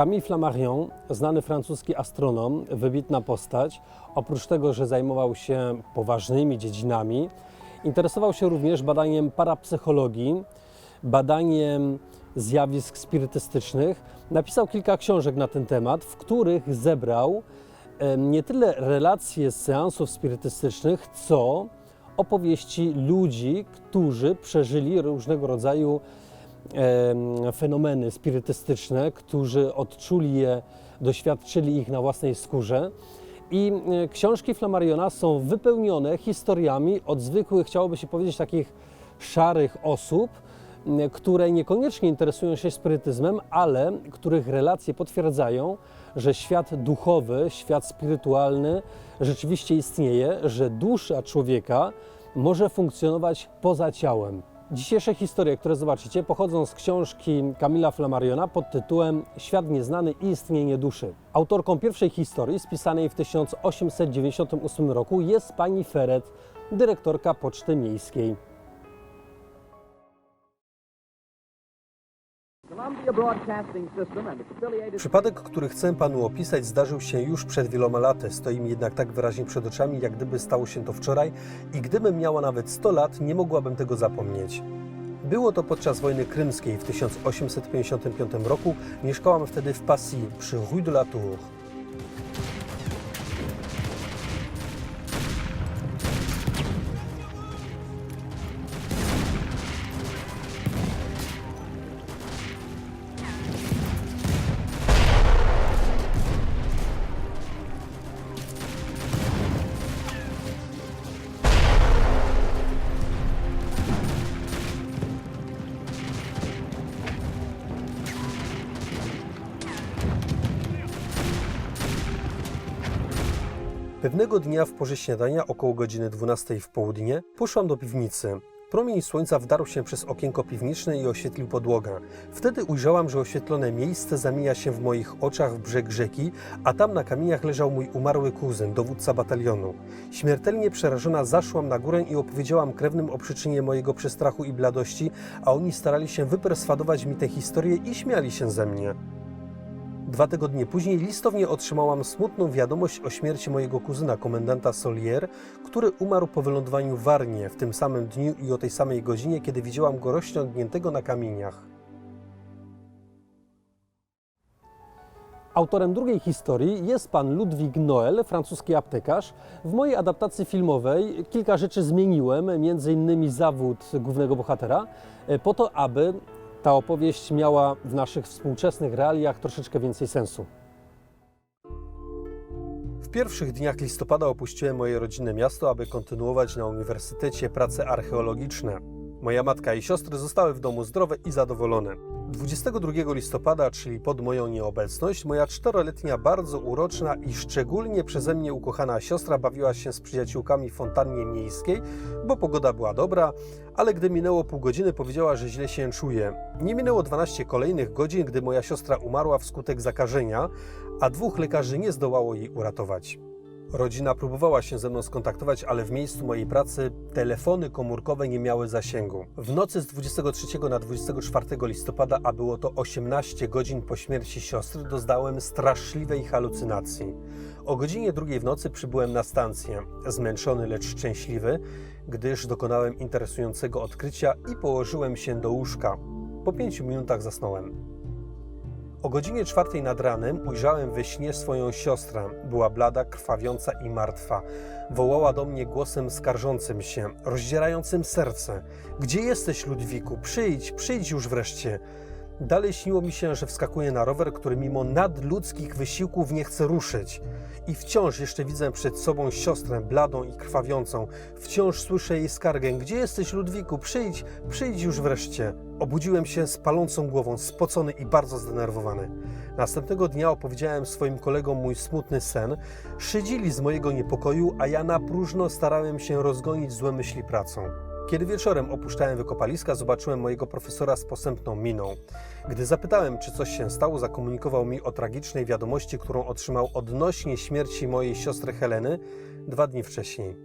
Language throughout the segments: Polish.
Camille Flammarion, znany francuski astronom, wybitna postać, oprócz tego, że zajmował się poważnymi dziedzinami, interesował się również badaniem parapsychologii, badaniem zjawisk spirytystycznych. Napisał kilka książek na ten temat, w których zebrał nie tyle relacje z seansów spirytystycznych, co opowieści ludzi, którzy przeżyli różnego rodzaju fenomeny spirytystyczne, którzy odczuli je, doświadczyli ich na własnej skórze. I e, książki Flammariona są wypełnione historiami od zwykłych, chciałoby się powiedzieć, takich szarych osób, które niekoniecznie interesują się spirytyzmem, ale których relacje potwierdzają, że świat duchowy, świat spirytualny rzeczywiście istnieje, że dusza człowieka może funkcjonować poza ciałem. Dzisiejsze historie, które zobaczycie, pochodzą z książki Kamila Flammariona pod tytułem Świat nieznany i istnienie duszy. Autorką pierwszej historii, spisanej w 1898 roku, jest pani Feret, dyrektorka Poczty Miejskiej. Przypadek, który chcę panu opisać, zdarzył się już przed wieloma laty. Stoi mi jednak tak wyraźnie przed oczami, jak gdyby stało się to wczoraj i gdybym miała nawet 100 lat, nie mogłabym tego zapomnieć. Było to podczas wojny krymskiej w 1855 roku. Mieszkałam wtedy w Passy przy Rue de la Tour. Pewnego dnia w porze śniadania, około godziny 12 w południe, poszłam do piwnicy. Promień słońca wdarł się przez okienko piwniczne i oświetlił podłogę. Wtedy ujrzałam, że oświetlone miejsce zamienia się w moich oczach w brzeg rzeki, a tam na kamieniach leżał mój umarły kuzyn, dowódca batalionu. Śmiertelnie przerażona zaszłam na górę i opowiedziałam krewnym o przyczynie mojego przestrachu i bladości, a oni starali się wyperswadować mi tę historię i śmiali się ze mnie. Dwa tygodnie później listownie otrzymałam smutną wiadomość o śmierci mojego kuzyna, komendanta Solier, który umarł po wylądowaniu w Warnie w tym samym dniu i o tej samej godzinie, kiedy widziałam go rozciągniętego na kamieniach. Autorem drugiej historii jest pan Ludwik Noel, francuski aptekarz. W mojej adaptacji filmowej kilka rzeczy zmieniłem, między innymi zawód głównego bohatera, e, po to, aby ta opowieść miała w naszych współczesnych realiach troszeczkę więcej sensu. W pierwszych dniach listopada opuściłem moje rodzinne miasto, aby kontynuować na uniwersytecie prace archeologiczne. Moja matka i siostry zostały w domu zdrowe i zadowolone. 22 listopada, czyli pod moją nieobecność, moja czteroletnia, bardzo uroczna i szczególnie przeze mnie ukochana siostra bawiła się z przyjaciółkami w fontannie miejskiej, bo pogoda była dobra, ale gdy minęło pół godziny, powiedziała, że źle się czuje. Nie minęło 12 kolejnych godzin, gdy moja siostra umarła wskutek zakażenia, a dwóch lekarzy nie zdołało jej uratować. Rodzina próbowała się ze mną skontaktować, ale w miejscu mojej pracy telefony komórkowe nie miały zasięgu. W nocy z 23 na 24 listopada, a było to 18 godzin po śmierci siostry, doznałem straszliwej halucynacji. O godzinie drugiej w nocy przybyłem na stację, zmęczony, lecz szczęśliwy, gdyż dokonałem interesującego odkrycia i położyłem się do łóżka. Po pięciu minutach zasnąłem. O godzinie czwartej nad ranem ujrzałem we śnie swoją siostrę. Była blada, krwawiąca i martwa. Wołała do mnie głosem skarżącym się, rozdzierającym serce. Gdzie jesteś, Ludwiku? Przyjdź, przyjdź już wreszcie. Dalej śniło mi się, że wskakuję na rower, który mimo nadludzkich wysiłków nie chce ruszyć. I wciąż jeszcze widzę przed sobą siostrę bladą i krwawiącą. Wciąż słyszę jej skargę. Gdzie jesteś, Ludwiku? Przyjdź, przyjdź już wreszcie. Obudziłem się z palącą głową, spocony i bardzo zdenerwowany. Następnego dnia opowiedziałem swoim kolegom mój smutny sen. Szydzili z mojego niepokoju, a ja na próżno starałem się rozgonić złe myśli pracą. Kiedy wieczorem opuszczałem wykopaliska, zobaczyłem mojego profesora z posępną miną. Gdy zapytałem, czy coś się stało, zakomunikował mi o tragicznej wiadomości, którą otrzymał odnośnie śmierci mojej siostry Heleny dwa dni wcześniej.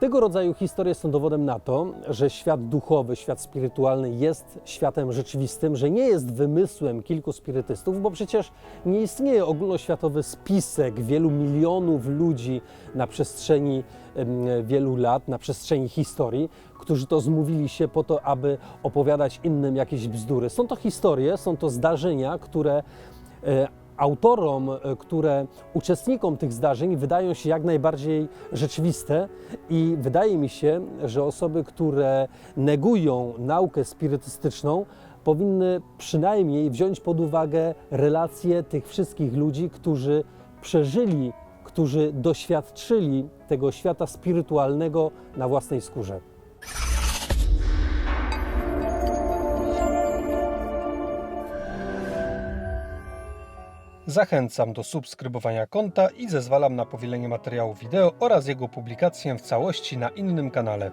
Tego rodzaju historie są dowodem na to, że świat duchowy, świat spirytualny jest światem rzeczywistym, że nie jest wymysłem kilku spirytystów, bo przecież nie istnieje ogólnoświatowy spisek wielu milionów ludzi na przestrzeni wielu lat, na przestrzeni historii, którzy to zmówili się po to, aby opowiadać innym jakieś bzdury. Są to historie, są to zdarzenia, które e, autorom, e, które uczestnikom tych zdarzeń wydają się jak najbardziej rzeczywiste i wydaje mi się, że osoby, które negują naukę spirytystyczną, powinny przynajmniej wziąć pod uwagę relacje tych wszystkich ludzi, którzy przeżyli, którzy doświadczyli tego świata spirytualnego na własnej skórze. Zachęcam do subskrybowania konta i zezwalam na powielenie materiału wideo oraz jego publikację w całości na innym kanale.